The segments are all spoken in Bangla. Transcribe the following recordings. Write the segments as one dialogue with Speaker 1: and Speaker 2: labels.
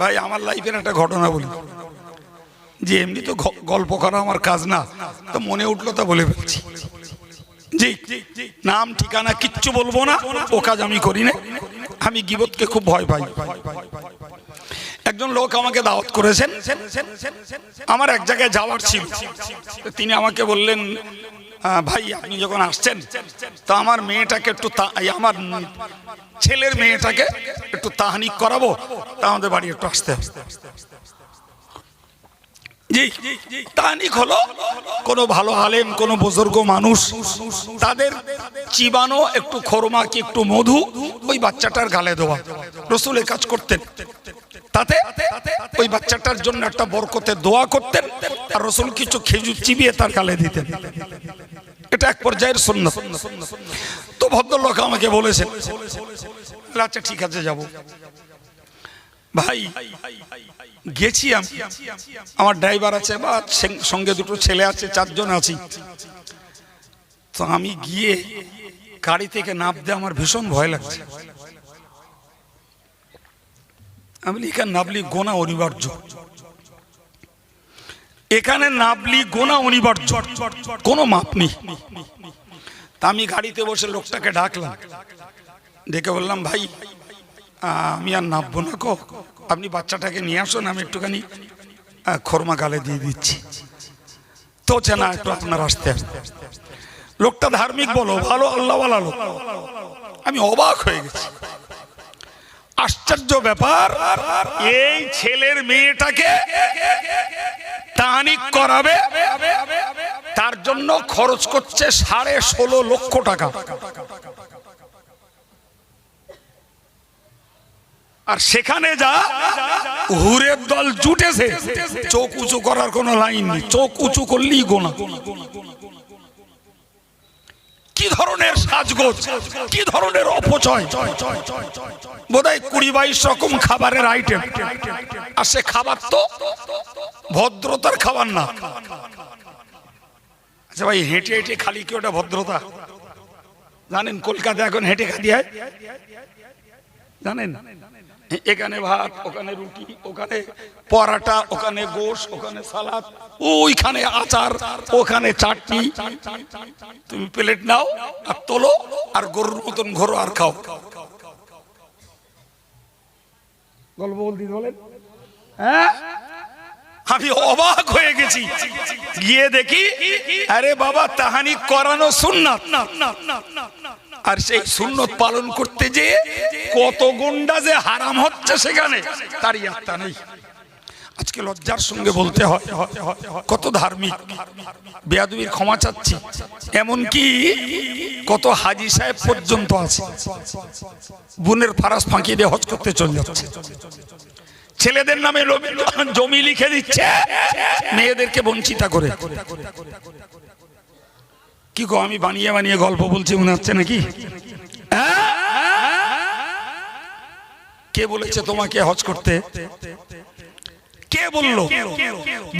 Speaker 1: ভাই, আমার লাইফের একটা ঘটনা বলি। যে এমনি তো গল্প করা আমার কাজ না, তো মনে উঠল তা বলে ফেলছি। জি, নাম, ঠিকানা কিচ্ছু বলব না, ও কাজ আমি করি না আমি গিবতকে খুব ভয় পাই। একজন লোক আমাকে দাওয়াত করেছেন। আমার এক জায়গায় যাওয়ার ছিল। তিনি আমাকে বললেন "আহ, ভাই আপনি যখন আসছেন তো আমার মেয়েটাকে একটু আমার ছেলের মেয়েটাকে একটু তাহানিক করাবো তা আমাদের বাড়ি একটু আসতে জি তাহানিক হলো কোনো ভালো আলেম কোনো বুজুর্গ মানুষ তাদের চিবানো একটু খোরমা কি একটু মধু ওই বাচ্চাটার গালে দেওয়া। রসুল কাজ করতেন। তাতে ওই বাচ্চাটার জন্য একটা বরকতে দোয়া করতেন আর রসুল কিছু খেজুর চিবিয়ে তার গালে দিতেন। এটা এক পর্যায়ের সুন্নত। তো ভদ্রলোক আমাকে বলেছেন বলে, আচ্ছা ঠিক আছে যাব। ভাই গেছি আমি। আমার ড্রাইভার আছে বা সঙ্গে দুটো ছেলে আছে চারজন আছি। তো আমি গিয়ে গাড়ি থেকে নামতে আমার ভীষণ ভয় লাগছে। আমি এখানে নাবলি গোনা অনিবার্য। এখানে নাবলি গোনা অনিবার্য। কোনো মাপ নেই। তা আমি গাড়িতে বসে লোকটাকে ডাকলাম। ডেকে বললাম, ভাই আমি আর নামবো না কো আপনি বাচ্চাটাকে নিয়ে আসুন, আমি একটুখানি খোরমা গালে দিয়ে দিচ্ছি। তো চেনা একটু আপনার আসতে আসতে লোকটা ধার্মিক বলো, ভালো লোক। আমি অবাক হয়ে গেছি। আশ্চর্য ব্যাপার। এই ছেলের মেয়েটাকে তাহানিক করাবে, তার জন্য খরচ করছে সাড়ে ষোলো লক্ষ টাকা। আর সেখানে যা, হুরের দল জুটেছে। চোখ উঁচু করার কোনো লাইন নেই। চোখ উঁচু করলেই গোনা। কি ধরনের সাজগোজ? কি ধরনের অপচয়? বোধহয় কুড়ি বাইশ রকম খাবারের আইটেম আর সে খাবার তো ভদ্রতার খাবার না। আচ্ছা ভাই, হেঁটে হেঁটে খালি কি ওটা ভদ্রতা? জানেন কলকাতা এখন হেঁটে খালি হয়? জানেন? এখানে ভাত ওখানে রুটি ওখানে পরাটা ওখানে গোশ ওখানে সালাদ ওইখানে আচার ওখানে চাটনি। তুমি প্লেট নাও আর তোলো আর গরুর মতন ঘোরো আর খাও। গল্প বলতে বলেন। হ্যাঁ? আমি অবাক হয়ে গেছি। গিয়ে দেখি আরে বাবা তাহানি করানো সুন্নাত। আর সেই সুন্নত পালন করতে যে কত গুন্ডা যে হারাম হচ্ছে সেখানে, তার ইয়াত্তা নেই। আজকে লজ্জার সঙ্গে বলতে হয়, কত ধার্মিক, বেয়াদবির ক্ষমা চাচ্ছি, এমনকি কত হাজি সাহেব পর্যন্ত আছে, বোনের ফারাস ফাঁকি দিয়ে হজ করতে চলে যাচ্ছে। ছেলেদের নামে জমি লিখে দিচ্ছে, মেয়েদেরকে বঞ্চিতা করে। কি গো, আমি বানিয়ে বানিয়ে গল্প বলছি, মনে হচ্ছে নাকি? কে বলেছে তোমাকে হজ করতে? কে বলল?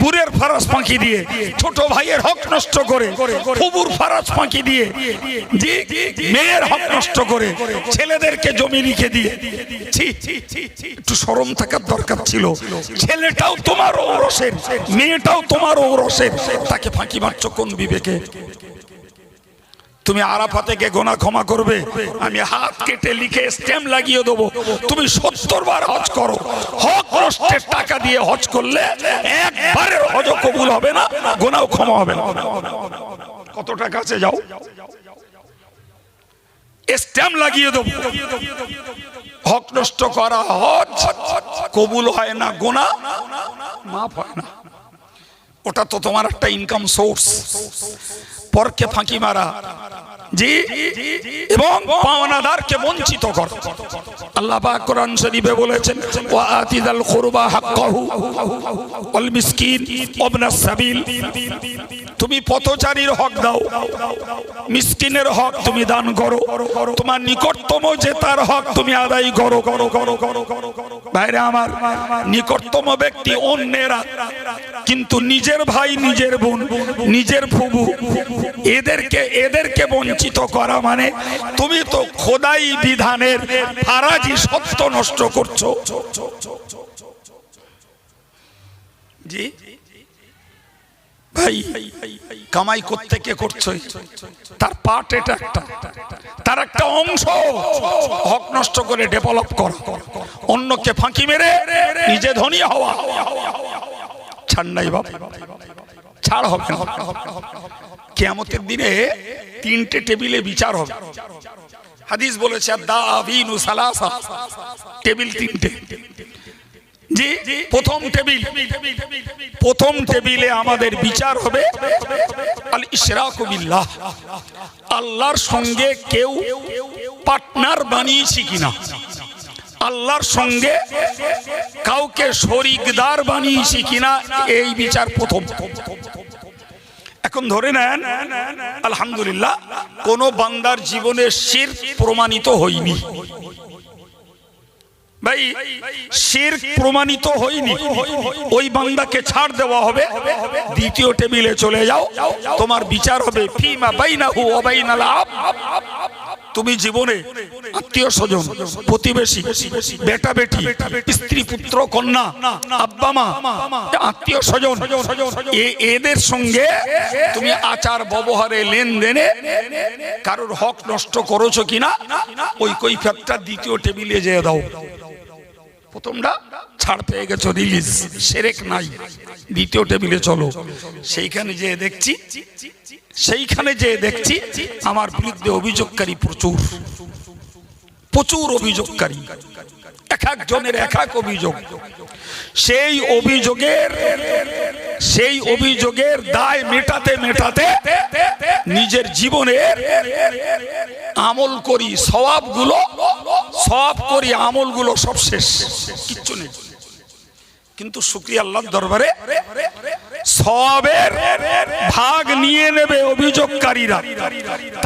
Speaker 1: বুড়ের ফারাস পাখি দিয়ে, ছোট ভাইয়ের হক নষ্ট করে, ফুবুর ফারাস পাখি দিয়ে জি মেয়ের হক নষ্ট করে, ছেলেদেরকে জমি লিখে দিয়ে একটু সরম থাকার দরকার ছিল। ছেলেটাও তোমার ঔরসের, মেয়েটাও তোমার ঔরসের, তাকে ফাঁকি মারছ কোন বিবেকে? তুমি আরাফা থেকে গোনা ক্ষমা করবে। আমি হাত কেটে লিখে স্ট্যাম্প লাগিয়ে দেবো। তুমি সত্তর বার হজ করো। হক নষ্টের টাকা দিয়ে হজ করলে একবারের হজ কবুল হবে না, গোনাও ক্ষমা হবে না। কত টাকা আছে যাও। স্ট্যাম্প লাগিয়ে দেবো। হক নষ্ট করা হজ কবুল হয় না, গোনা মাফ হয় না। ওটা তো তোমার একটা ইনকাম সোর্স পরকে ফাঁকি মারা জি কোরআন শরীফে বলেছেন তুমি পথচারীর হক দাও, মিসকিনের হক তুমি দান করো। তোমার নিকটতম যে তার হক তুমি আদায় করো করো করো করো। ভাইরে আমার, নিকটতম ব্যক্তি অন্যেরা কিন্তু নিজের ভাই, নিজের বোন, নিজের ফুবু, এদেরকে এদেরকে বঞ্চিত করা মানে তুমি তো খোদাই বিধানের ফারাজি সত্য নষ্ট করছ। জি। ভাই, কামাই করতে কে করছ? তার পার্ট এটা একটা। তার একটা অংশ হক নষ্ট করে ডেভেলপ করা। অন্যকে ফাঁকি মেরে নিজে ধনী হওয়া। ছাড় নাই বাবা ছাড় হবে না। কেয়ামতের দিনে তিনটে টেবিলে বিচার হবে। হাদিস বলেছে টেবিল তিনটে। জি প্রথম টেবিল, প্রথম টেবিলে আমাদের বিচার হবে আল ইশরাকু বিল্লাহ। আল্লাহর সঙ্গে কেউ পার্টনার বানিয়েছি কিনা? আল্লাহর সঙ্গে কাউকে শরিকদার বানিয়েছি কিনা? এই বিচার প্রথম। এখন ধরে নেন, আলহামদুলিল্লাহ, কোন বান্দার জীবনে শির প্রমাণিত হইনি ভাই, শির প্রমাণিত হয়নি। ওই বান্দাকে ছাড় দেওয়া হবে। দ্বিতীয় টেবিলে চলে যাও। তোমার বিচার হবে, ফিমা বাইনাহু ওয়া বাইনাল আব। তুমি জীবনে আত্মীয় স্বজন, প্রতিবেশী বেটা বেটি স্ত্রী পুত্র, কন্যা, আব্বা, মা আত্মীয় স্বজন এদের সঙ্গে তুমি আচার ব্যবহারে লেনদেনে কারোর হক নষ্ট করেছ কিনা? ওই কৈফাতটা দ্বিতীয় টেবিলে যেয়ে দাও। প্রথমটা ছাড় পেয়ে গেছো রিলিজ সেরেক নাই। দ্বিতীয় টেবিলে চলো। সেইখানে যে দেখছি, সেইখানে যে দেখছি আমার বিরুদ্ধে অভিযোগকারী প্রচুর। প্রচুর অভিযোগকারী। এক একজনের এক এক অভিযোগ। সেই অভিযোগের সেই অভিযোগের দায় মেটাতে মেটাতে নিজের জীবনের আমল করি সবাবগুলো সব করি, আমলগুলো সব শেষ। কিচ্ছু নেই। কিন্তু শুক্রিয়া আল্লাহর দরবারে সবের ভাগ নিয়ে নেবে অভিযোগকারীরা।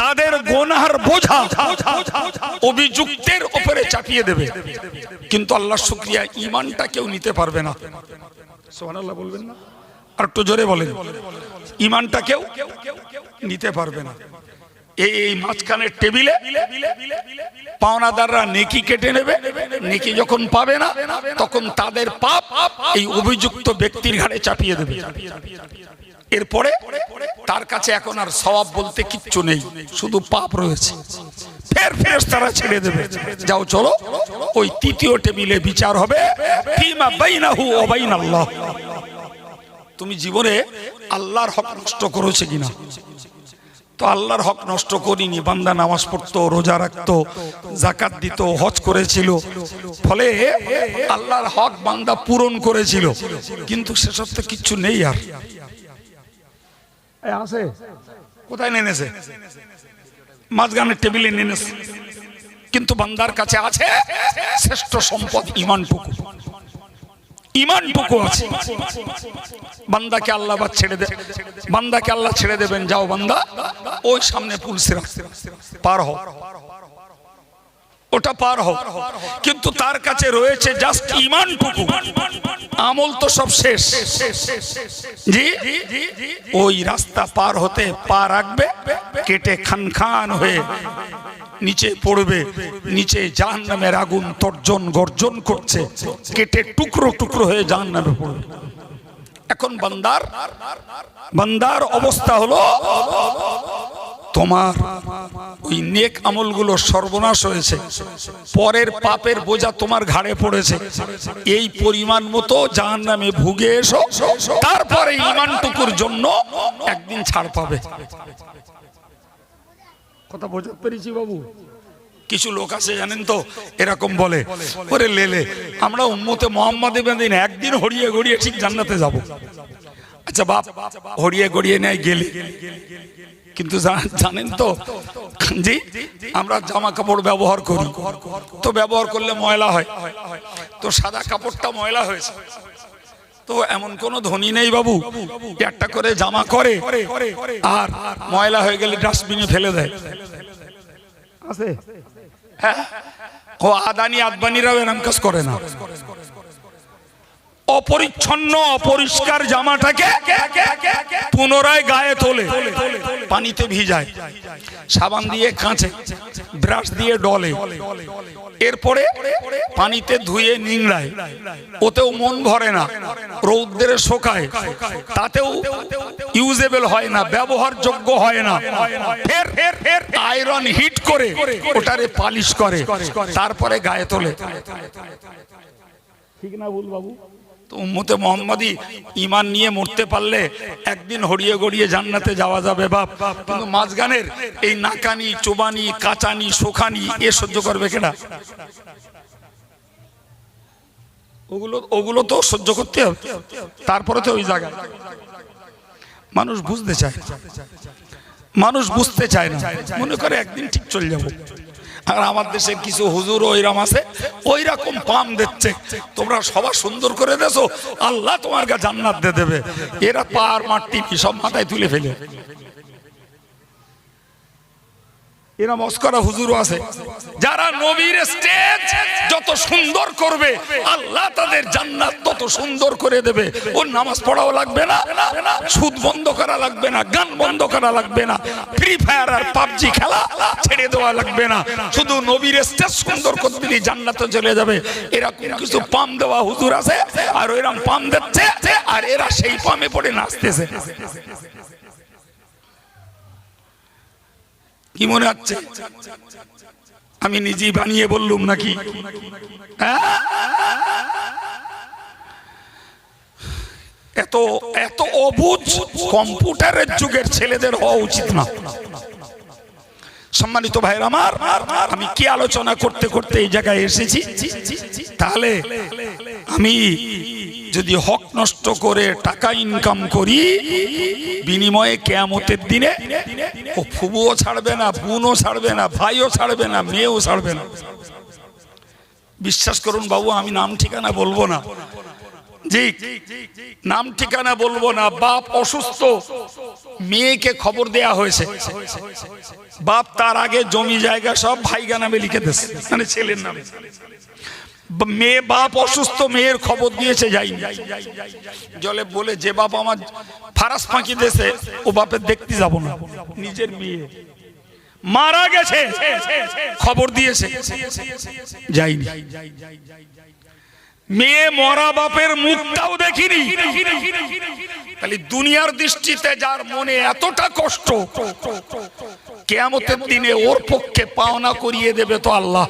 Speaker 1: তাদের গোনার বোঝা অভিযুক্তের উপরে চাপিয়ে দেবে। কিন্তু আল্লাহ শুক্রিয়া ইমানটা কেউ নিতে পারবে না। সুবহানাল্লাহ বলবেন না? আর একটু জোরে বলেন। ইমানটা কেউ নিতে পারবে না। এই মাঝখানের টেবিলে পাওনাদাররা নেকি কেটে নেবে। নেকি যখন পাবে না, তখন তাদের পাপ এই অভিযুক্ত ব্যক্তির ঘাড়ে চাপিয়ে দেবে। এরপরে তার কাছে এখন আর সওয়াব বলতে কিচ্ছু নেই, শুধু পাপ রয়েছে। ফের ফের তারা ছেড়ে দেবে। যাও, চলো। ওই তৃতীয় টেবিলে বিচার হবে। তুমি জীবনে আল্লাহর হক নষ্ট করেছে কিনা? তো আল্লাহর হক নষ্ট করিনি, বান্দা নামাজ পড়তো, রোজা রাখতো জাকাত দিত, হজ করেছিল। ফলে আল্লাহর হক বান্দা পূরণ করেছিল। কিন্তু সেসব তো কিচ্ছু নেই আর। আছে? কোথায় নেনেছে মাঝখানের টেবিলে নেনেছে কিন্তু বান্দার কাছে আছে শ্রেষ্ঠ সম্পদ, ইমানটুকু। ইমানটুকু আছে। বান্দাকে আল্লাহ বা ছেড়ে দে বান্দাকে আল্লাহ ছেড়ে দেবেন। যাও বান্দা, ওই সামনে পুল সিরা পার হও। ওটা পার হও কিন্তু তার কাছে রয়েছে জাস্ট ইমানটুকু। আমল তো সব শেষ। জি? ওই রাস্তা পার হতে পা রাখবে, কেটে খান খান হয়ে নিচে পড়বে, নিচে জাহান নামের আগুন তর্জন গর্জন করছে, কেটে টুকরো টুকরো হয়ে জাহান নামে পড়বে। এখন বান্দার বান্দার অবস্থা হলো তোমার ওই নেক আমলগুলো সর্বনাশ হয়েছে। পরের পাপের বোঝা তোমার ঘাড়ে পড়েছে। এই পরিমাণ মতো জাহান নামে ভুগে এসো তারপরে ইমানটুকুর জন্য একদিন ছাড় পাবে। কথা বোঝাতে পেরেছি বাবু? কিছু লোক আছে জানেন তো এরকম বলে ওরে লেলে আমরা উম্মতে মোহাম্মদ বেদিন একদিন হরিয়ে গড়িয়ে ঠিক জান্নাতে যাব। আচ্ছা বাপ হরিয়ে গড়িয়ে নেয় গেলে। কিন্তু জানেন তো জি আমরা জামা কাপড় ব্যবহার করি। তো ব্যবহার করলে ময়লা হয়। তো সাদা কাপড়টা ময়লা হয়েছে। তো এমন কোন ধনী নেই বাবু একটা করে জামা করে আর ময়লা হয়ে গেলে ডাস্টবিনে ফেলে দেয়। আছে? হ্যাঁ? ও আদানি আদবানিরাও এরম কাজ করে না। অপরিচ্ছন্ন, অপরিষ্কার জামাটাকে পুনরায় গায়ে তোলে, পানিতে ভিজায়, সাবান দিয়ে কাঁচে, ব্রাশ দিয়ে ডলে, এরপরে পানিতে ধুয়ে নিংড়ায়, ওতেও মন ভরে না রৌদ্রে শোকায়, তাতেও ইউজেবল হয় না, ব্যবহারযোগ্য হয় না আয়রন হিট করে ওটারে পালিশ করে, তারপরে গায়ে তোলে। ঠিক না বল বাবু? তো উম্মতে মোহাম্মদী ইমান নিয়ে মরতে পারলে একদিন হড়িয়ে গড়িয়ে জান্নাতে যাওয়া যাবে বাপ। কিন্তু মাঝগানের এই নাকানি, চোবানি, কাচানি, শোখানি এ সহ্য করবে কেনা ওগুলো ওগুলো তো সহ্য করতে হবে। তারপরে তো ওই জায়গা মানুষ বুঝতে চায় মানুষ বুঝতে চায় না। মনে করে একদিন ঠিক চলে যাব। আর আমার দেশের কিছু হুজুর ওইরাম আছে ওই রকম পাম দিচ্ছে। তোমরা সবার সুন্দর করে দেছো আল্লাহ তোমার গা জান্নাত দিয়ে দেবে। এরা পার মাটি সব মাথায় তুলে ফেলে। এরা মস্করা হুজুরও আছে। যারা নবীর স্টেজ যত সুন্দর করবে, আল্লাহ তাদের জান্নাত তত সুন্দর করে দেবে। ওর নামাজ পড়াও লাগবে না, সুদ বন্ধ করা লাগবে না, গান বন্ধ করা লাগবে না ফ্রি ফায়ার আর পাবজি খেলা ছেড়ে দেওয়া লাগবে না। শুধু নবীর স্টেজ সুন্দর করে দিলে জান্নাতে চলে যাবে। এরকম কিছু পাম দেওয়া হুজুর আছে, আর ওইরকম পাম দিচ্ছে, আর এরা সেই পামে পড়ে নাচতেছে। কি মনে হচ্ছে? আমি নিজেই বানিয়ে বললুম নাকি? হ্যাঁ? এত এত অবুঝ কম্পিউটারের যুগের ছেলেদের হওয়া উচিত না। সম্মানিত ভাইয়ের আমার, আমি কি আলোচনা করতে করতে এই জায়গায় এসেছি? তাহলে আমি যদি হক নষ্ট করে টাকা ইনকাম করি, বিনিময়ে কেয়ামতের দিনে ও ফুবুও ছাড়বে না, বোনও ছাড়বে না, ভাইও ছাড়বে না, মেয়েও ছাড়বে না। বিশ্বাস করুন বাবু, আমি নাম ঠিকানা বলব না। জি, নাম ঠিকানা বলব না। বাপ অসুস্থ, মেয়েকে খবর দেয়া হয়েছে। বাপ তার আগে জমি জায়গা সব ভাইগা নামে লিখে দিয়েছে মানে ছেলের নামে। মেয়ে বাপ অসুস্থ, মেয়ের খবর দিয়েছে যাইনি জলে বলে, যে বাপ আমার ফারাস ফাঁকি দেশে ও বাপের দেখতে যাব না। নিজের মেয়ে মারা গেছে, খবর দিয়েছে যাইনি মেয়ে মরা বাপের মুখটাও দেখিনি। তাহলে দুনিয়ার দৃষ্টিতে যার মনে এতটা কষ্ট, কেয়ামতের দিনে ওর পক্ষে পাওনা করিয়ে দেবে তো আল্লাহ।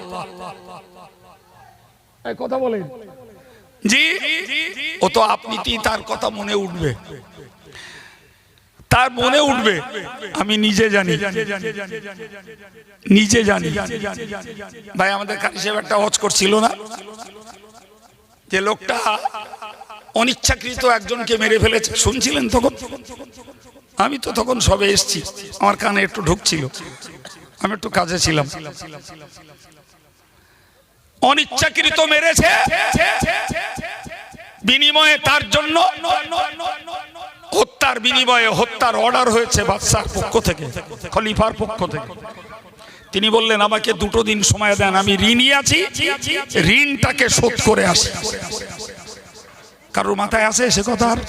Speaker 1: কথা বলেন। জি, ও তো আপনি তার কথা মনে উঠবে। তার মনে উঠবে, আমি নিজে জানি। নিজে জানি। ভাই, আমাদের সাহেব একটা হজ করছিল না? যে লোকটা অনিচ্ছাকৃত একজনকে মেরে ফেলেছে। শুনছিলেন তখন? আমি তো তখন সবে এসছি। আমার কানে একটু ঢুকছিল। আমি একটু কাজে ছিলাম। অনিচ্ছাকৃত মেরেছে। বিনিময়ে তার জন্য হত্যার বিনিময়ে হত্যার অর্ডার হয়েছে বাদশার পক্ষ থেকে, খলিফার পক্ষ থেকে। তিনি বললেন, আমাকে দুটো দিন সময় দেন, আমি ঋণই আছি, ঋণটাকে শোধ করে আসি। কারোর মাথায় আছে সে কথা আর?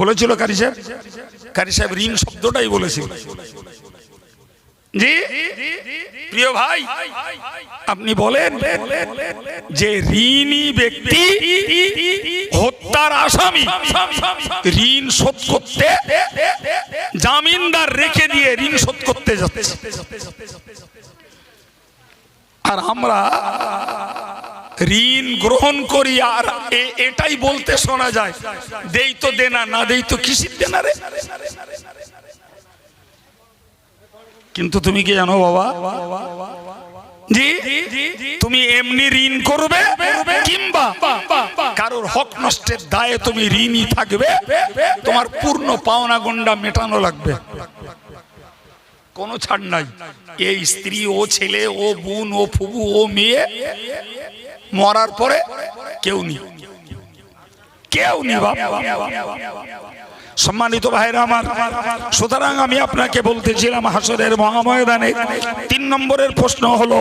Speaker 1: বলেছিল কারি সাহেব? কারি সাহেব, ঋণ শব্দটাই বলেছিল। প্রিয় ভাই, আপনি বলেন যে ঋণী ব্যক্তি হত্যার আসামি। ঋণ শোধ করতে জামিনদার রেখে দিয়ে ঋণ শোধ করতে যাচ্ছে। আর আমরা ঋণ গ্রহণ করি আর এটাই বলতে শোনা যায়, দেই তো দেনা, না দেই তো কিসির দেনা রে? কিন্তু তুমি কি জানো বাবা? জি, তুমি এমনি ঋণ করবে কিংবা কারোর হক নষ্টের দায়ে তুমি ঋণই থাকবে, তোমার পূর্ণ পাওনা গন্ডা মেটানো লাগবে। কোনো ছাড় নাই। এই স্ত্রী, ও ছেলে, ও বোন, ও ফুবু, ও মেয়ে মরার পরে কেউ নেই। কেউ নেই বাবা। সম্মানিত ভাইরা আমার, সুতরাং আমি আপনাকে বলতেছিলাম হাসরের মহাময়দানে, তিন নম্বরের প্রশ্ন হলো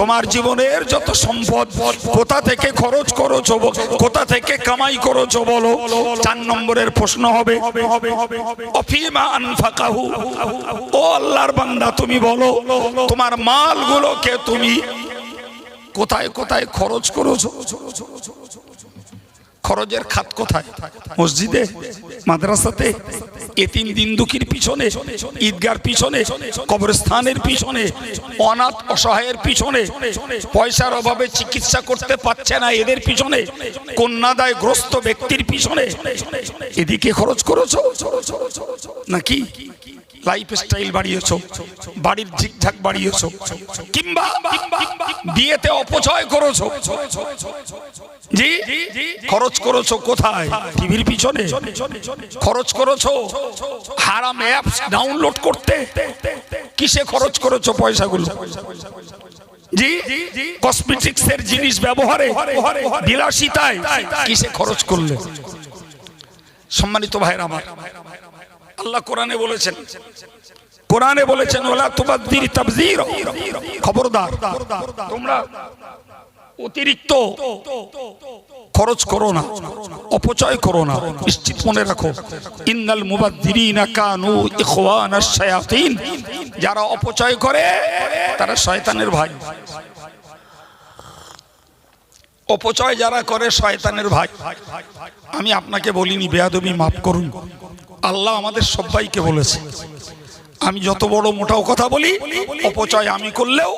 Speaker 1: তোমার জীবনের যত সম্পদ, কোথা থেকে খরচ করেছ কোথা থেকে কামাই করেছ বলো, চার নম্বরের প্রশ্ন হবে ও আল্লাহর বান্দা তুমি বলো, তোমার মালগুলোকে তুমি কোথায় কোথায় খরচ করেছ? খরচের খাত কোথায়? মসজিদে? মাদ্রাসাতে? এতিম দিনদুকির পিছনে? ঈদগার পিছনে? কবরস্থানের পিছনে? অনাথ অসহায়ের পিছনে? পয়সার অভাবে চিকিৎসা করতে পারছে না এদের পিছনে? কন্যাদায় গ্রস্ত ব্যক্তির পিছনে? এদিকে খরচ করেছ? নাকি লাইফ স্টাইল বাড়িয়েছো, বাড়ির ঝিকঝাক বাড়িয়েছো, কিংবা বিয়েতে অপচয় করেছ। জি? খরচ করেছ কোথায়? টিভির পিছনে। খরচ করেছ? হারাম অ্যাপস ডাউনলোড করতে। কিসে খরচ করেছ পয়সাগুলো? জি? কসমেটিক্স এর জিনিস ব্যবহারে, বিলাসিতায় কিসে খরচ করলে? সম্মানিত ভাইরা আমার আল্লাহ কোরআনে বলেছেন কোরআনে বলেছেন ওলা তুবাদ্দির খবরদার, তোমরা অতিরিক্ত খরচ করো না, অপচয় করো না, নিশ্চিত মনে রাখো, ইন্নাল মুবাদ্দিরিনা কানু শায়াতিন। যারা অপচয় করে, তারা শয়তানের ভাই। অপচয় যারা করে, শয়তানের ভাই। আমি আপনাকে বলিনি, বেয়াদবি মাফ করুন। আল্লাহ আমাদের সবাইকে বলেছে। আমি যত বড় মোটাও কথা বলি, অপচয় আমি করলেও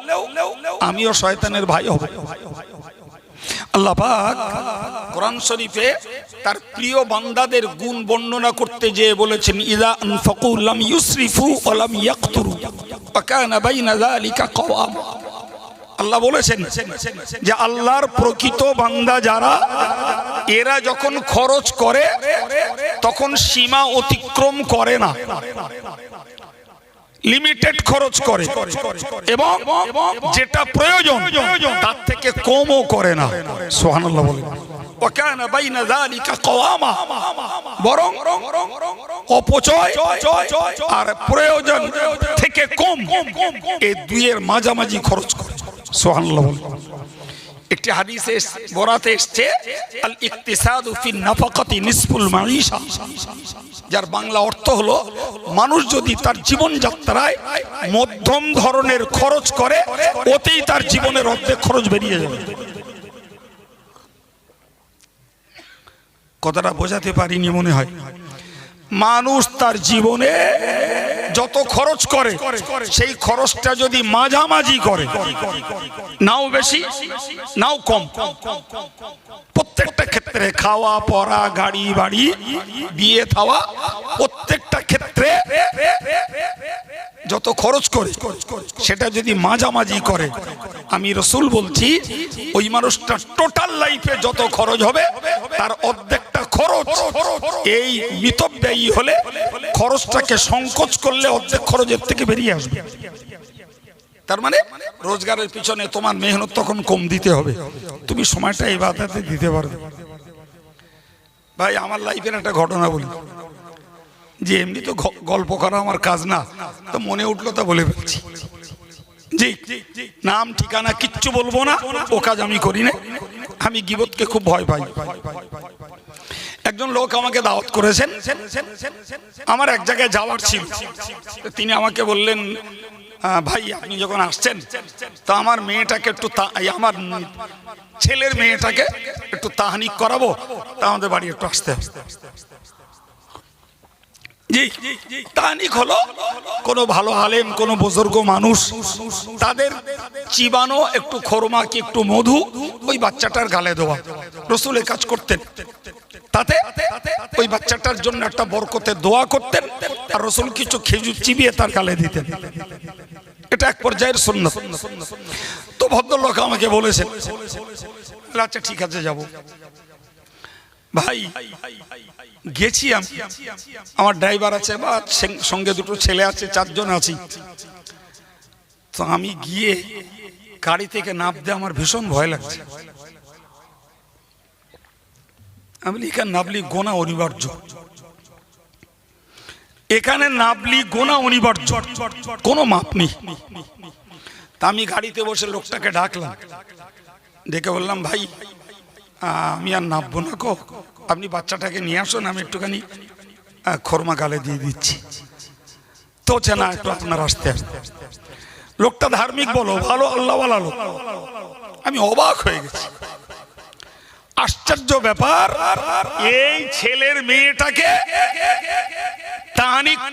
Speaker 1: আমিও শয়তানের ভাই হব। আল্লাহ পাক কোরআন শরীফে তার প্রিয় বান্দাদের গুণ বর্ণনা করতে যেয়ে বলেছেন ইউসরিফু আল্লাহ বলেছেন যে আল্লাহর প্রকৃত বান্দা যারা, এরা যখন খরচ করে, তখন সীমা অতিক্রম করে না। লিমিটেড খরচ করে। এবং যেটা প্রয়োজন, তার থেকে কমও করে না। সোহানাল্লাহ বলেন। বরং আর প্রয়োজন থেকে কম, এ দুইয়ের মাঝামাঝি খরচ করে। একটি হাদিসে বরাতে এসছে, আল ইকতিসাদু ফি নাফাকাতি নিসফুল মাঈশা। যার বাংলা অর্থ হলো, মানুষ যদি তার জীবন যাত্রায় মধ্যম ধরনের খরচ করে ওতেই তার জীবনের অর্ধেক খরচ বেরিয়ে যাবে। কথাটা বোঝাতে পারিনি মনে হয়। মানুষ তার জীবনে যত খরচ করে, সেই খরচটা যদি মাঝামাঝি করে, নাও বেশি, নাও কম। প্রত্যেকটা ক্ষেত্রে খাওয়া, পড়া, গাড়ি, বাড়ি, বিয়ে, থাওয়া, প্রত্যেকটা ক্ষেত্রে যত খরচ করে, সেটা যদি মাঝামাঝি করে, আমি রসুল বলছি, ওই মানুষটা টোটাল লাইফে যত খরচ হবে, তার অর্ধেকটা খরচ। এই মিতব্যয়ী হলে খরচটাকে সংকোচ করলে অর্ধেক খরচের থেকে বেরিয়ে আসবে। তার মানে রোজগারের পিছনে তোমার মেহনত তখন কম দিতে হবে। তুমি সময়টা এই বাধাতে দিতে পারবে ভাই, আমার লাইফের একটা ঘটনা বলি। যে এমনি তো গল্প করা আমার কাজ না। তো মনে উঠল তা বলে ফেলছি। জি, নাম, ঠিকানা কিচ্ছু বলব না। ও কাজ আমি করি না আমি গিবতকে খুব ভয় পাই। একজন লোক আমাকে দাওয়াত করেছেন। আমার এক জায়গায় যাওয়ার ছিল। তিনি আমাকে বললেন "আহ, ভাই আপনি যখন আসছেন তো আমার মেয়েটাকে একটু আমার ছেলের মেয়েটাকে একটু তাহানিক করাবো তা আমাদের বাড়ি একটু আসতে হবে। জি তাহানিক হলো কোনো ভালো আলেম কোনো বুজুর্গ মানুষ তাদের চিবানো একটু খরমা কি একটু মধু ওই বাচ্চাটার গালে দেওয়া। রসুলের কাজ করতেন। তাতে ওই বাচ্চাটার জন্য একটা বরকতের দোয়া করতেন আর রসুল কিছু খেজুর চিবিয়ে তার গালে দিতেন। এটা এক পর্যায়ের সুন্নত। তো ভদ্রলোক আমাকে বলেছেন বলে, আচ্ছা ঠিক আছে যাব। ভাই গেছি আমি। আমার ড্রাইভার আছে বা সঙ্গে দুটো ছেলে আছে চারজন আছি। তো আমি গিয়ে গাড়ি থেকে নামতে আমার ভীষণ ভয় লাগছে। আমি এখানে নাবলি গোনা অনিবার্য। এখানে নাবলি গোনা অনিবার্য। কোনো মাপ নেই। তা আমি গাড়িতে বসে লোকটাকে ডাকলাম। ডেকে বললাম, ভাই আমি আর নাববো না কো। আপনি বাচ্চাটাকে নিয়ে আসুন, আমি একটুখানি খোরমা গালে দিয়ে দিচ্ছি। তো চেনা, একটু আপনার আসতে আসতে। লোকটা ধার্মিক বলো, ভালো আল্লাহ আমি অবাক হয়ে গেছি। আশ্চর্য ব্যাপার। এই ছেলের মেয়েটাকে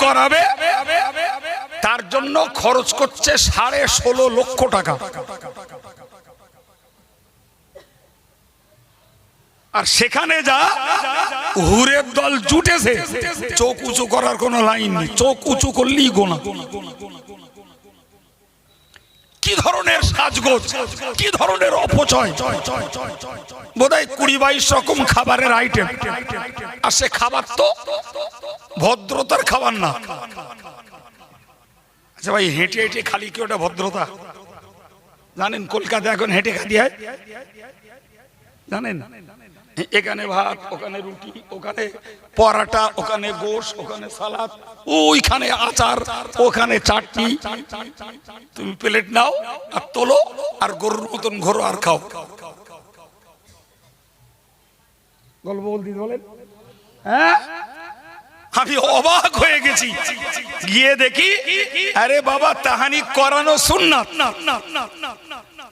Speaker 1: করাবে, তার জন্য খরচ করছে সাড়ে ষোলো লক্ষ টাকা। আর সেখানে যা হুরের দল জুটেছে, চোখ উঁচু করার কোনো লাইন নেই, চোখ উঁচু করলেই গোনা। কি ধরনের সাজগোজ? কি ধরনের অপচয়? বোধহয় কুড়ি বাইশ রকম খাবারের আইটেম আর সে খাবার তো ভদ্রতার খাবার না। আচ্ছা ভাই, হেঁটে হেঁটে খালি কি ওটা ভদ্রতা? জানেন কলকাতা এখন হেঁটে খালি হয়? জানেন? এখানে ভাত ওখানে রুটি ওখানে পরাটা ওখানে গোশ ওখানে সালাদ ওইখানে আচার ওখানে চাটনি। তুমি প্লেট নাও আর তোলো আর গরুর মতন ঘোরো আর খাও। গল্প বলতে বলেন? হ্যাঁ? আমি অবাক হয়ে গেছি। গিয়ে দেখি, আরে বাবা, তাহানি করানো সুন্নাত।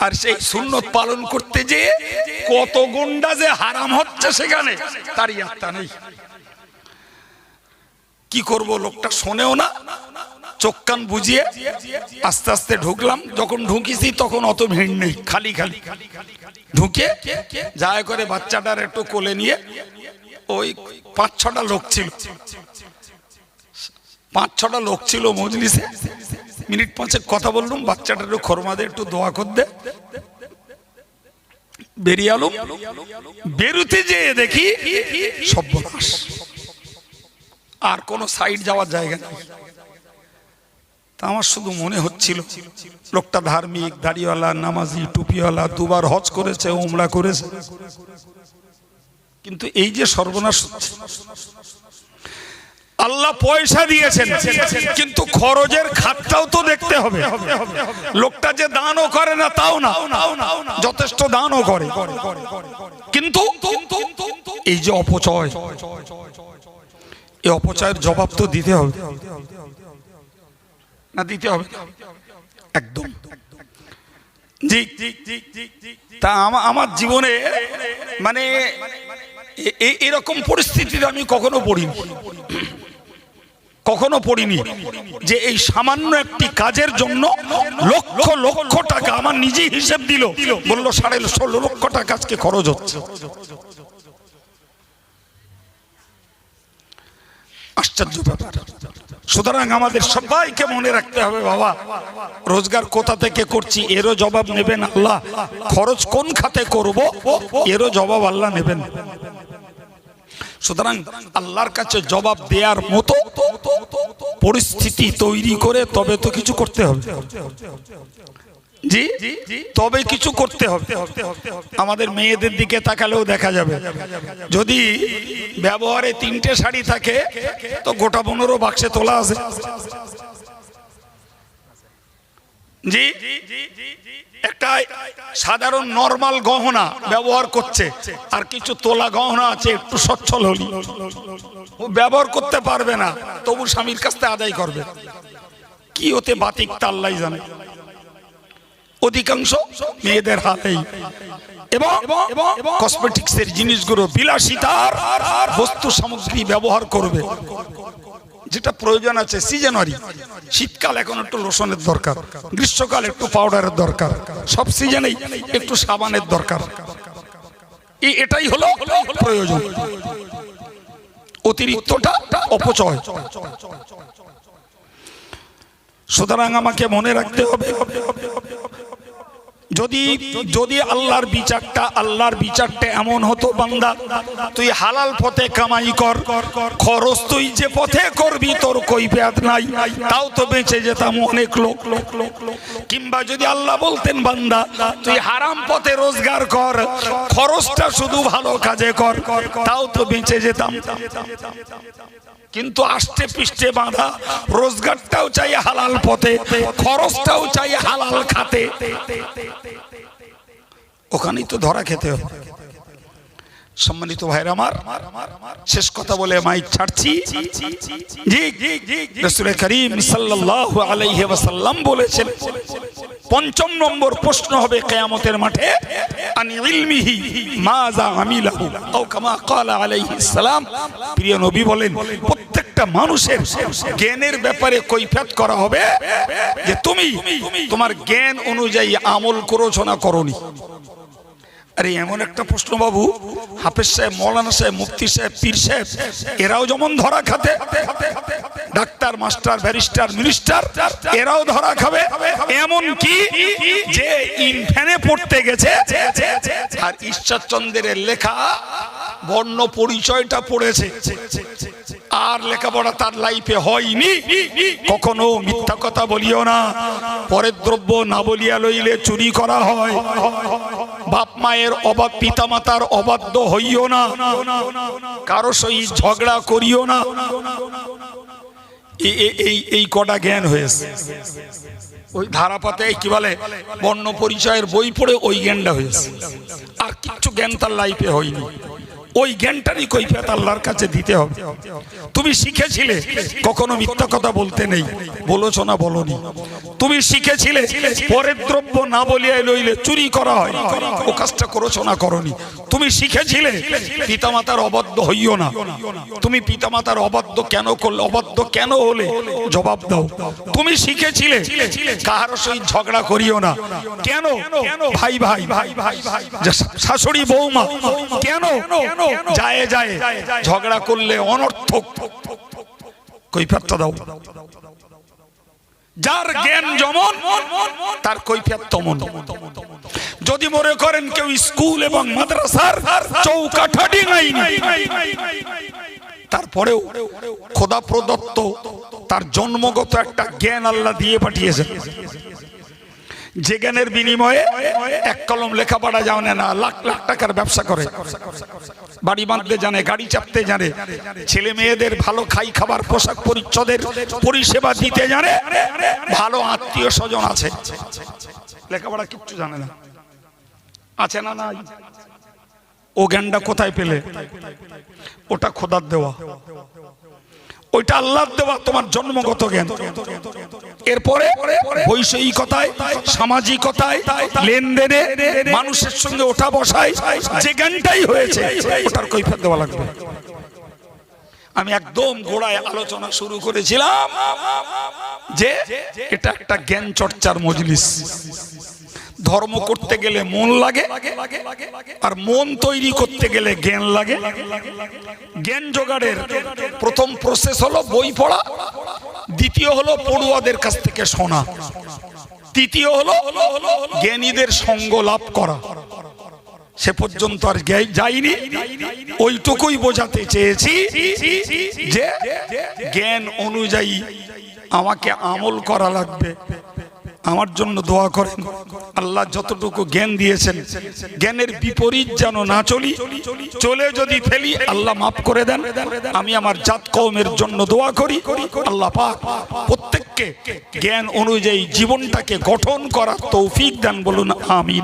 Speaker 1: আর সেই সুন্নত পালন করতে যে কত গুন্ডা যে হারাম হচ্ছে সেখানে তারই আত্মা নেই। কি করব লোকটা শোনেও না, চোখ কান বুঝিয়ে আস্তে আস্তে ঢুকলাম। যখন ঢুকিছি তখন অত ভিড় নেই, খালি খালি। ঢুকে যায় করে বাচ্চাটার একটু কোলে নিয়ে ওই পাঁচ ছটা লোক ছিল। পাঁচ ছটা লোক ছিল মজলিসে। মিনিট পাঁচেক কথা বললাম বাচ্চাটার একটু খরমাদের একটু দোয়া কর দে। বেরিয়ে আলুম। বেরুতে যেয়ে দেখি সর্বনাশ আর কোনো সাইড যাওয়ার জায়গা নেই। তা আমার শুধু মনে হচ্ছিল, লোকটা ধার্মিক, দাড়িওয়ালা, নামাজি, টুপিওয়ালা, দুবার হজ করেছে, উমরা করেছে। কিন্তু এই যে সর্বনাশ আল্লাহ পয়সা দিয়েছেন, কিন্তু খরচের খাতটাও তো দেখতে হবে। লোকটা যে দানও করে না, তাও না। যথেষ্ট দানও করে। কিন্তু এই যে অপচয় এই অপচয়ের জবাব তো দিতে হবে। না, দিতে হবে? একদম। তা আমা- আমার জীবনে মানে এরকম পরিস্থিতিতে আমি কখনো পড়িনি। কখনো পড়িনি যে এই সামান্য একটি কাজের জন্য লক্ষ লক্ষ টাকা আমার নিজেই হিসেব দিল। বলল, সাড়ে ষোলো লক্ষ টাকা আজকে খরচ হচ্ছে। আশ্চর্য সুতরাং আমাদের সবাইকে মনে রাখতে হবে, বাবা, রোজগার কোথা থেকে করছি, এরও জবাব নেবেন আল্লাহ। খরচ কোন খাতে করব, এরও জবাব আল্লাহ নেবেন। সুতরাং আল্লাহর কাছে জবাব দেওয়ার মতো পরিস্থিতি তৈরি করে তবে তো কিছু করতে হবে। জি? তবে কিছু করতে হবে। আমাদের মেয়েদের দিকে তাকালেও দেখা যাবে। যদি ব্যবহারে তিনটে শাড়ি থাকে, তো গোটা পনেরো বাক্সে তোলা আছে। জি একটা সাধারণ নর্মাল গহনা ব্যবহার করছে, আর কিছু তোলা গহনা আছে একটু সচ্ছল হলি ও ব্যবহার করতে পারবে না, তবু স্বামীর কাছ আদায় করবে। কি ওতে বাতিক তাল্লাই জানে। অধিকাংশ মেয়েদের হাতেই। এবং কসমেটিক্স এর জিনিসগুলো বিলাসিতার বস্তু সামগ্রী ব্যবহার করবে। যেটা প্রয়োজন আছে সিজনারি শীতকাল এখন একটু লোশনের দরকার, গ্রীষ্মকাল একটু পাউডারের দরকার, সব সিজনেই একটু সাবানের দরকার। এটাই হলো প্রয়োজন। অতিরিক্তটা অপচয়। সুতরাং আমাকে মনে রাখতে হবে যদি যদি আল্লাহর বিচারটা আল্লাহর বিচারটা এমন হতো বান্দা, তুই হালাল পথে কামাই কর, খরচ তুই যে পথে করবি, তোর ব্যাধ নাই, তাও তো বেঁচে যেতাম অনেক লোক। কিংবা যদি আল্লাহ বলতেন, বান্দা, তুই হারাম পথে রোজগার কর, খরচটা শুধু ভালো কাজে কর, তাও তো বেঁচে যেতাম কিন্তু আষ্টে পিষ্টে বাঁধা, রোজগারটাও চাই হালাল পথে, খরচটাও চাই হালাল খাতে ওখানেই তো ধরা খেতে হবে। সম্মানিত ভাইরা আমার, শেষ কথা বলে মাইক ছাড়ছি। আলাইহি বলেছেন, পঞ্চম নম্বর প্রশ্ন হবে কিয়ামতের মাঠে বলেন, প্রত্যেকটা মানুষের জ্ঞানের ব্যাপারে কৈফিয়ত করা হবে যে তুমি তোমার জ্ঞান অনুযায়ী আমল করেছ না করনি। আরে এমন একটা প্রশ্ন বাবু, হাফেজ সাহেব, মৌলানা সাহেব, মুফতি সাহেব, পীর সাহেব, এরাও যেমন ধরা খাতে, ডাক্তার, মাস্টার, ব্যারিস্টার, মিনিস্টার, এরাও ধরা খাবে। এমন কি যে ইনফ্যানে পড়তে গেছে আর ঈশ্বরচন্দ্রের লেখা বর্ণ পরিচয়টা পড়েছে। আর লেখাপড়া তার লাইফে হয়নি। কখনো মিথ্যা কথা বলিও না। পরের দ্রব্য না বলিয়া লইলে চুরি করা হয়। বাপ মায়ের অবাধ পিতা মাতার অবাধ্য হইও না। কারও সহিত ঝগড়া করিও না। এই এই কটা জ্ঞান হয়েছে। ওই ধারাপাতে কি বলে? বর্ণ পরিচয়ের বই পড়ে ওই জ্ঞানটা হয়েছে। আর কিচ্ছু জ্ঞান তার লাইফে হয়নি। ওই জ্ঞানটারই কৈফিয়ত আল্লাহর কাছে দিতে হবে। তুমি শিখেছিলে, কখনো মিথ্যা কথা বলতে নেই। বলেছ না বলনি। তুমি শিখেছিলে, পরের দ্রব্য না বলিয়া লইলে চুরি করা হয়। ও কাজটা করেছ না করনি। তুমি শিখেছিলে, পিতামাতার অবাধ্য হইও না। তুমি পিতামাতার অবাধ্য কেন করলে, অবাধ্য কেন হলে? জবাব দাও। তুমি শিখেছিলে কাহার সহিত ঝগড়া করিও না। কেন? ভাই ভাই। ভাই ভাই শাশুড়ি, বৌমা। কেন? যায় যায়। ঝগড়া করলে অনর্থক। কৈফাতটা দাও। যার জ্ঞান যেমন তার কৈফিয়ত তেমন। যদি মনে করেন কেউ স্কুল এবং মাদ্রাসার চৌকাঠা নাই তারপরেও খোদা প্রদত্ত তার জন্মগত একটা জ্ঞান আল্লাহ দিয়ে পাঠিয়েছেন। যে জ্ঞানের বিনিময়ে এক কলম লেখাপড়া জানে না, লাখ লাখ টাকার ব্যবসা করে। বাড়ি বাঁধতে জানে, গাড়ি চাপতে জানে, ছেলে মেয়েদের ভালো খাই খাবার পোশাক পরিচ্ছদের পরিষেবা দিতে জানে, ভালো আত্মীয় স্বজন আছে। লেখাপড়া কিচ্ছু জানে না। আছে না নাই? ও জ্ঞানটা কোথায় পেলে? ওটা খোদার দেওয়া। ওইটা আল্লাহর দেওয়া তোমার জন্মগত জ্ঞান। এরপরে বৈষয়িকতায়, সামাজিকতায়, লেনদেনে মানুষের সঙ্গে ওঠা বসায়, যে জ্ঞানটাই হয়েছে, ওটার কৈফিয়ত দেওয়া লাগবে। আমি একদম গোড়ায় আলোচনা শুরু করেছিলাম যে এটা একটা জ্ঞান চর্চার মজলিস। ধর্ম করতে গেলে মন লাগে, আর মন তৈরি করতে গেলে জ্ঞান লাগে। জ্ঞান জোগাড়ের প্রথম প্রসেস হলো বই পড়া, দ্বিতীয় হলো পড়ুয়াদের কাছ থেকে শোনা, তৃতীয় হলো জ্ঞানীদের সঙ্গ লাভ করা। সে পর্যন্ত আর যাইনি। ওইটুকুই বোঝাতে চেয়েছি যে জ্ঞান অনুযায়ী আমাকে আমল করা লাগবে। আমার জন্য দোয়া করেন। আল্লাহ যতটুকু জ্ঞান দিয়েছেন, জ্ঞানের বিপরীত যেন না চলি, চলে যদি ফেলি, আল্লাহ মাফ করে দেন। আমি আমার জাত কৌমের জন্য দোয়া করি। আল্লাহ পাক প্রত্যেককে জ্ঞান অনুযায়ী জীবনটাকে গঠন করার তৌফিক দেন বলুন, আমিন।